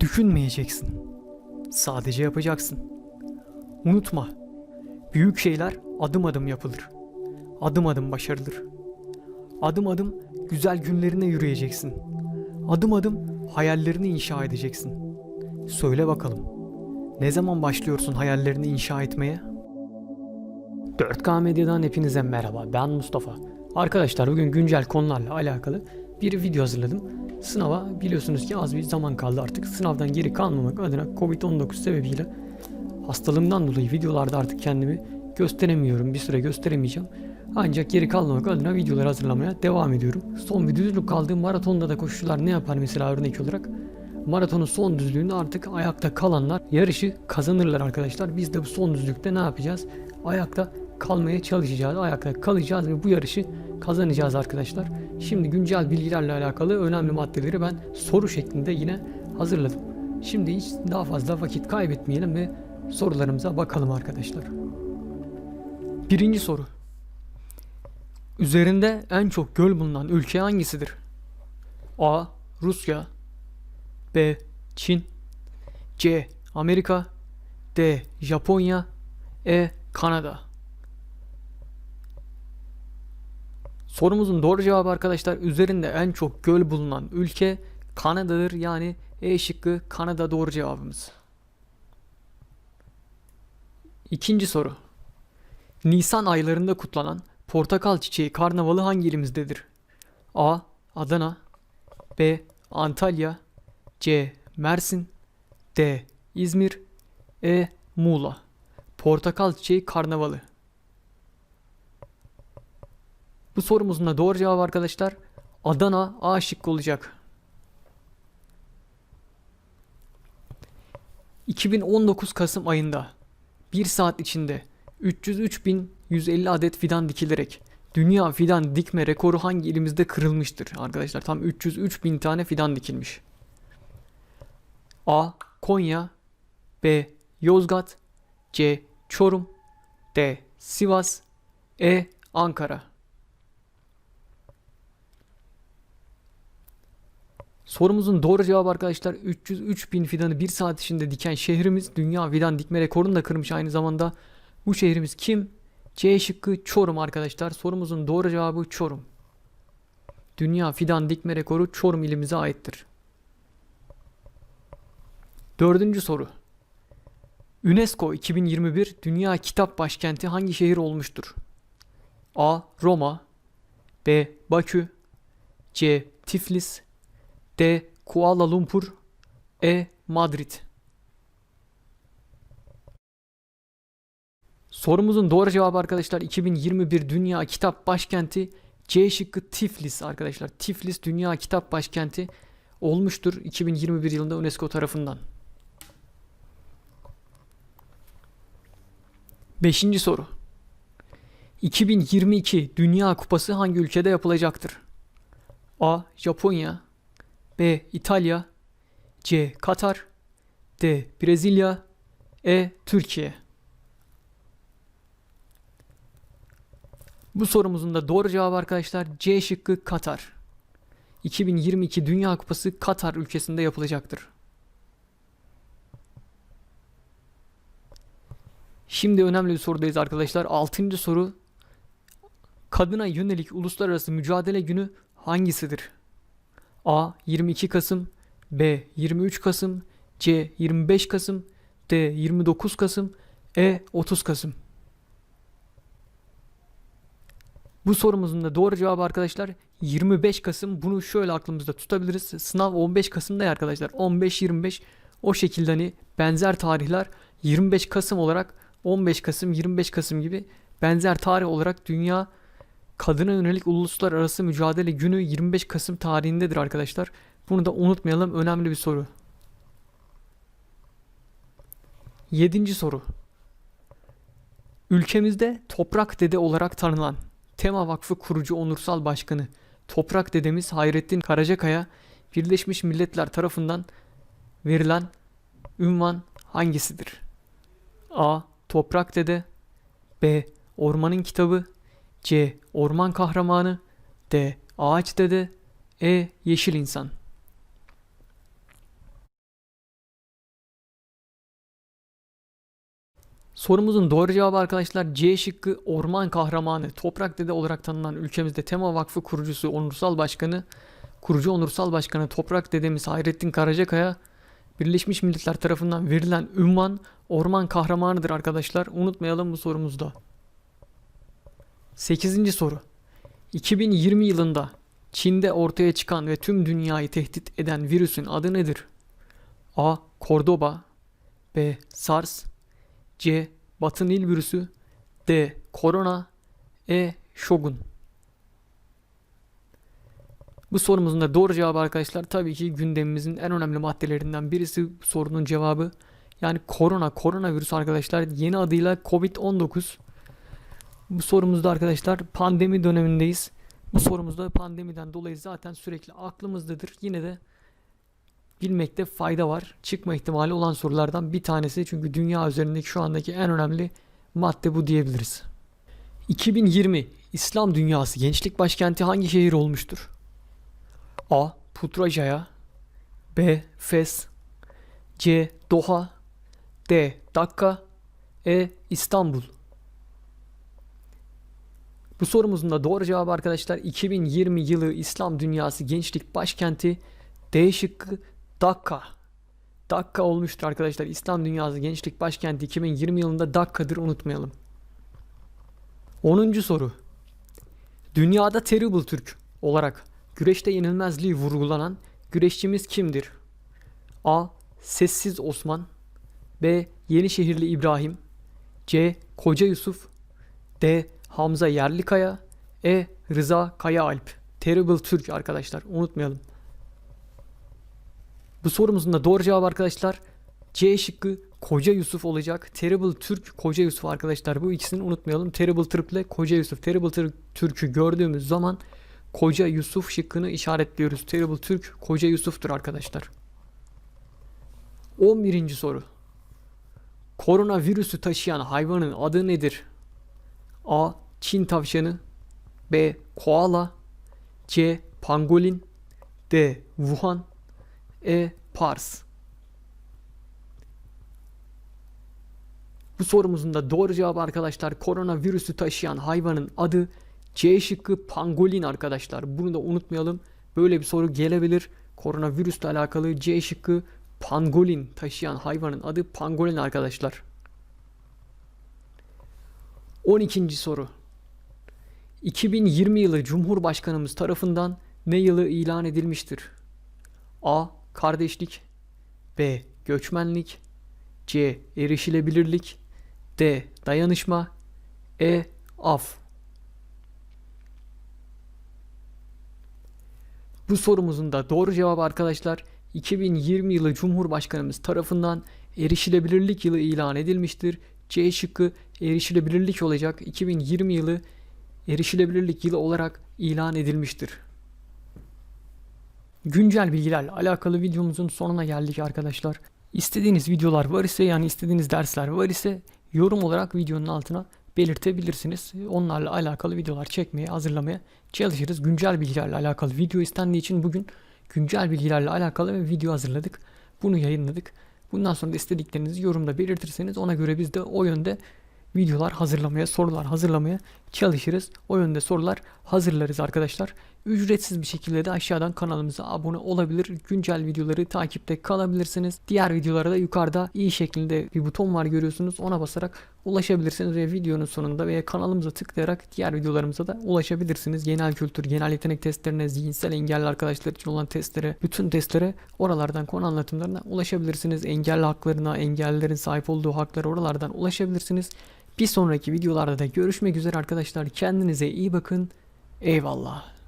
Düşünmeyeceksin. Sadece yapacaksın. Unutma. Büyük şeyler adım adım yapılır. Adım adım başarılır. Adım adım güzel günlerine yürüyeceksin. Adım adım hayallerini inşa edeceksin. Söyle bakalım. Ne zaman başlıyorsun hayallerini inşa etmeye? 4K Medya'dan hepinize merhaba. Ben Mustafa. Arkadaşlar bugün güncel konularla alakalı bir video hazırladım. Sınava biliyorsunuz ki az bir zaman kaldı artık. Sınavdan geri kalmamak adına Covid-19 sebebiyle hastalığımdan dolayı videolarda artık kendimi gösteremiyorum. Bir süre gösteremeyeceğim. Ancak geri kalmamak adına videolar hazırlamaya devam ediyorum. Son bir düzlük kaldığım maratonda da koşucular ne yapar mesela örnek olarak? Maratonun son düzlüğünde artık ayakta kalanlar yarışı kazanırlar arkadaşlar. Biz de bu son düzlükte ne yapacağız? Ayakta kalmaya çalışacağız. Ayakta kalacağız ve bu yarışı kazanacağız arkadaşlar. Şimdi güncel bilgilerle alakalı önemli maddeleri ben soru şeklinde yine hazırladım. Şimdi hiç daha fazla vakit kaybetmeyelim ve sorularımıza bakalım arkadaşlar. Birinci soru. Üzerinde en çok göl bulunan ülke hangisidir? A. Rusya B. Çin C. Amerika D. Japonya E. Kanada Sorumuzun doğru cevabı arkadaşlar üzerinde en çok göl bulunan ülke Kanada'dır. Yani E şıkkı Kanada doğru cevabımız. İkinci soru. Nisan aylarında kutlanan portakal çiçeği karnavalı hangi ilimizdedir? A. Adana B. Antalya C. Mersin D. İzmir E. Muğla Portakal çiçeği karnavalı Bu sorumuzun da doğru cevabı arkadaşlar Adana A şıkkı olacak. 2019 Kasım ayında 1 saat içinde 303.150 adet fidan dikilerek dünya fidan dikme rekoru hangi ilimizde kırılmıştır arkadaşlar? Tam 303.000 tane fidan dikilmiş. A. Konya B. Yozgat C. Çorum D. Sivas E. Ankara Sorumuzun doğru cevabı arkadaşlar 303 bin fidanı bir saat içinde diken şehrimiz dünya fidan dikme rekorunu da kırmış aynı zamanda. Bu şehrimiz kim? C şıkkı Çorum arkadaşlar. Sorumuzun doğru cevabı Çorum. Dünya fidan dikme rekoru Çorum ilimize aittir. Dördüncü soru. UNESCO 2021 Dünya Kitap Başkenti hangi şehir olmuştur? A. Roma B. Bakü C. Tiflis D. Kuala Lumpur E. Madrid Sorumuzun doğru cevabı arkadaşlar 2021 Dünya Kitap Başkenti C şıkkı Tiflis arkadaşlar. Tiflis Dünya Kitap Başkenti olmuştur 2021 yılında UNESCO tarafından. Beşinci soru. 2022 Dünya Kupası hangi ülkede yapılacaktır? A. Japonya B. İtalya C. Katar D. Brezilya E. Türkiye Bu sorumuzun da doğru cevabı arkadaşlar C şıkkı Katar. 2022 Dünya Kupası Katar ülkesinde yapılacaktır. Şimdi önemli bir sorudayız arkadaşlar. Altıncı soru. Kadına yönelik uluslararası mücadele günü hangisidir? A. 22 Kasım B. 23 Kasım C. 25 Kasım D. 29 Kasım E. 30 Kasım Bu sorumuzun da doğru cevabı arkadaşlar 25 Kasım. Bunu şöyle aklımızda tutabiliriz. Sınav 15 Kasım'da ya arkadaşlar. 15-25 o şekilde hani benzer tarihler 25 Kasım olarak 15 Kasım 25 Kasım gibi benzer tarih olarak Dünya Kadına Yönelik Uluslararası Mücadele Günü 25 Kasım tarihindedir arkadaşlar. Bunu da unutmayalım. Önemli bir soru. Yedinci soru. Ülkemizde Toprak Dede olarak tanınan Tema Vakfı kurucu onursal başkanı Toprak Dedemiz Hayrettin Karacakaya Birleşmiş Milletler tarafından verilen ünvan hangisidir? A. Toprak Dede B. Ormanın Kitabı C. Orman kahramanı D. Ağaç dede E. Yeşil insan Sorumuzun doğru cevabı arkadaşlar C şıkkı orman kahramanı, toprak dede olarak tanınan ülkemizde Tema Vakfı kurucusu, onursal başkanı, kurucu onursal başkanı toprak dedemiz Hayrettin Karacakaya Birleşmiş Milletler tarafından verilen ünvan orman kahramanıdır arkadaşlar. Unutmayalım bu sorumuzda. 8. soru. 2020 yılında Çin'de ortaya çıkan ve tüm dünyayı tehdit eden virüsün adı nedir? A. Cordoba B. SARS C. Batı Nil virüsü D. Korona E. Shogun Bu sorumuzun da doğru cevabı arkadaşlar tabii ki gündemimizin en önemli maddelerinden birisi sorunun cevabı. Yani korona, koronavirüs arkadaşlar yeni adıyla Covid-19. Bu sorumuzda arkadaşlar pandemi dönemindeyiz. Bu sorumuzda pandemiden dolayı zaten sürekli aklımızdadır. Yine de bilmekte fayda var. Çıkma ihtimali olan sorulardan bir tanesi. Çünkü dünya üzerindeki şu andaki en önemli madde bu diyebiliriz. 2020 İslam dünyası gençlik başkenti hangi şehir olmuştur? A. Putrajaya B. Fes C. Doha D. Dakka E. İstanbul bu sorumuzun da doğru cevabı arkadaşlar 2020 yılı İslam Dünyası Gençlik Başkenti D şıkkı Dakka. Dakka olmuştur arkadaşlar. İslam Dünyası Gençlik Başkenti 2020 yılında Dakka'dır unutmayalım. 10. soru. Dünyada Terrible Türk olarak güreşte yenilmezliği vurgulanan güreşçimiz kimdir? A. Sessiz Osman B. Yenişehirli İbrahim C. Koca Yusuf D. Hamza Yerlikaya E. Rıza Kayaalp Terrible Türk arkadaşlar unutmayalım. Bu sorumuzun da doğru cevabı arkadaşlar C şıkkı Koca Yusuf olacak. Terrible Türk Koca Yusuf arkadaşlar bu ikisini unutmayalım. Terrible Türk ile Koca Yusuf. Terrible Türk, Türk'ü gördüğümüz zaman Koca Yusuf şıkkını işaretliyoruz. Terrible Türk Koca Yusuf'tur arkadaşlar. 11. soru. Koronavirüsü taşıyan hayvanın adı nedir? A. Çin tavşanı B. Koala C. Pangolin D. Wuhan E. Pars Bu sorumuzun da doğru cevabı arkadaşlar koronavirüsü taşıyan hayvanın adı C şıkkı pangolin arkadaşlar. Bunu da unutmayalım. Böyle bir soru gelebilir. Koronavirüsle alakalı C şıkkı pangolin taşıyan hayvanın adı pangolin arkadaşlar. 12. soru. 2020 yılı Cumhurbaşkanımız tarafından ne yılı ilan edilmiştir? A. Kardeşlik B. Göçmenlik C. Erişilebilirlik D. Dayanışma E. Af Bu sorumuzun da doğru cevabı arkadaşlar 2020 yılı Cumhurbaşkanımız tarafından erişilebilirlik yılı ilan edilmiştir. C şıkkı erişilebilirlik olacak. 2020 yılı erişilebilirlik yılı olarak ilan edilmiştir. Güncel bilgilerle alakalı videomuzun sonuna geldik arkadaşlar. İstediğiniz videolar var ise yani istediğiniz dersler var ise yorum olarak videonun altına belirtebilirsiniz. Onlarla alakalı videolar çekmeye, hazırlamaya çalışırız. Güncel bilgilerle alakalı video istendiği için bugün güncel bilgilerle alakalı bir video hazırladık. Bunu yayınladık. Bundan sonra da istediklerinizi yorumda belirtirseniz ona göre biz de o yönde videolar hazırlamaya, sorular hazırlamaya çalışırız. O yönde sorular hazırlarız arkadaşlar. Ücretsiz bir şekilde de aşağıdan kanalımıza abone olabilir. Güncel videoları takipte kalabilirsiniz. Diğer videolara da yukarıda i şeklinde bir buton var görüyorsunuz. Ona basarak ulaşabilirsiniz ve videonun sonunda veya kanalımıza tıklayarak diğer videolarımıza da ulaşabilirsiniz. Genel kültür, genel yetenek testlerine, zihinsel engelli arkadaşlar için olan testlere, bütün testlere oralardan konu anlatımlarına ulaşabilirsiniz. Engelli haklarına, engellilerin sahip olduğu haklara oralardan ulaşabilirsiniz. Bir sonraki videolarda da görüşmek üzere arkadaşlar. Kendinize iyi bakın. Eyvallah.